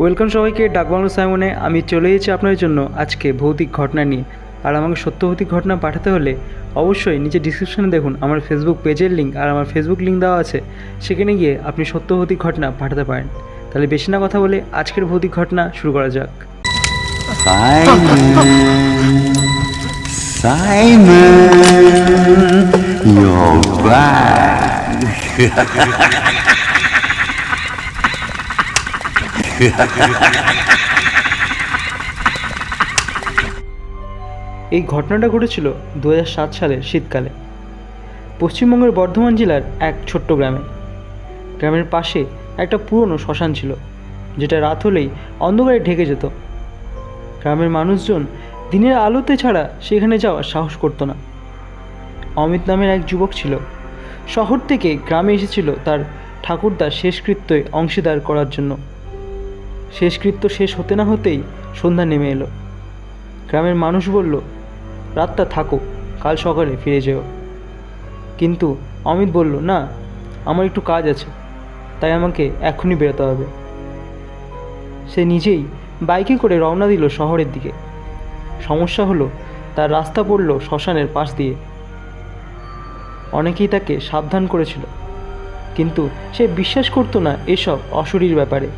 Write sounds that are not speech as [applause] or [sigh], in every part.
Welcome সবাইকে ডাকবাংলো সাইমনে। আমি চলে এসেছি আপনার জন্য আজকে ভৌতিক ঘটনা নিয়ে। আর আমাকে সত্য ভৌতিক ঘটনা পাঠাতে হলে অবশ্যই নিচে ডিসক্রিপশনে দেখুন আমার ফেসবুক পেজের লিঙ্ক আর আমার ফেসবুক লিঙ্ক দেওয়া আছে। সেখানে গিয়ে আপনি সত্য ভৌতিক ঘটনা পাঠাতে পারেন। তাহলে বেশি না কথা বলে আজকের ভৌতিক ঘটনা শুরু করা যাক। Simon, Simon, you're back. [laughs] [laughs] এই ঘটনাটা ঘটেছিল দু সালের শীতকালে। পশ্চিমবঙ্গের বর্ধমান জেলার এক ছোট্ট গ্রামে। গ্রামের পাশে একটা পুরনো শ্মশান ছিল, যেটা রাত হলেই অন্ধকারে ঢেকে যেত। গ্রামের মানুষজন দিনের আলোতে ছাড়া সেখানে যাওয়ার সাহস করতো না। অমিত নামের এক যুবক ছিল। শহর থেকে গ্রামে এসেছিল তার ঠাকুরদার শেষকৃত্যে অংশীদার করার জন্য। শেষকৃত্য শেষ হতে না হতেই সন্ধ্যা নেমে এলো। গ্রামের মানুষ বলল, রাতটা থাকো, কাল সকালে ফিরে যেও। কিন্তু অমিত বলল, না, আমার একটু কাজ আছে, তাই আমাকে এখনই বেরোতে হবে। সে নিজেই বাইকে করে রওনা দিল শহরের দিকে। সমস্যা হলো, তার রাস্তা পড়ল শ্মশানের পাশ দিয়ে। অনেকেই তাকে সাবধান করেছিল, কিন্তু সে বিশ্বাস করতো না এসব অশরীর ব্যাপারে।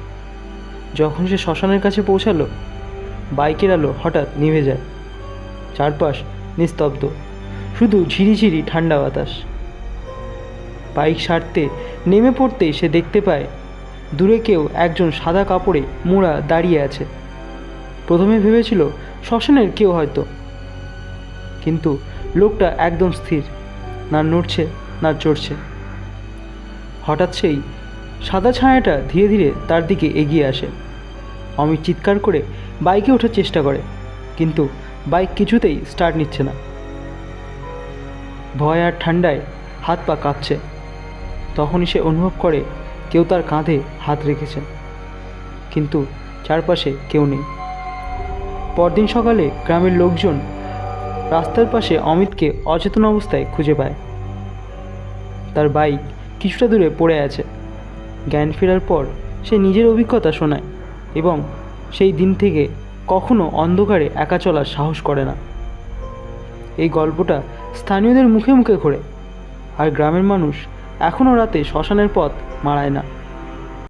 যখন সে শ্মশানের কাছে পৌঁছালো, বাইকের আলো হঠাৎ নিভে যায়। চারপাশ নিস্তব্ধ, শুধু ঝিরিঝিরি ঠান্ডা বাতাস। বাইক সারতে নেমে পড়তেই সে দেখতে পায়, দূরে কেউ একজন সাদা কাপড়ে মোড়া দাঁড়িয়ে আছে। প্রথমে ভেবেছিল শ্মশানের কেউ হয়তো। কিন্তু লোকটা একদম স্থির, না নড়ছে, না চড়ছে। হঠাৎ সেই সাদা ছায়াটা ধীরে ধীরে তার দিকে এগিয়ে আসে। অমিত চিৎকার করে বাইকে ওঠার চেষ্টা করে, কিন্তু বাইক কিছুতেই স্টার্ট নিচ্ছে না। ভয় আর ঠান্ডায় হাত পা কাঁপছে। তখনই সে অনুভব করে কেউ তার কাঁধে হাত রেখেছে, কিন্তু চারপাশে কেউ নেই। পরদিন সকালে গ্রামের লোকজন রাস্তার পাশে অমিতকে অচেতন অবস্থায় খুঁজে পায়। তার বাইক কিছুটা দূরে পড়ে আছে। জ্ঞান ফেরার পর সে নিজের অভিজ্ঞতা শোনায় এবং সেই দিন থেকে কখনো অন্ধকারে একা চলার সাহস করে না। এই গল্পটা স্থানীয়দের মুখে মুখে ঘোরে, আর গ্রামের মানুষ এখনও রাতে শ্মশানের পথ মারায় না।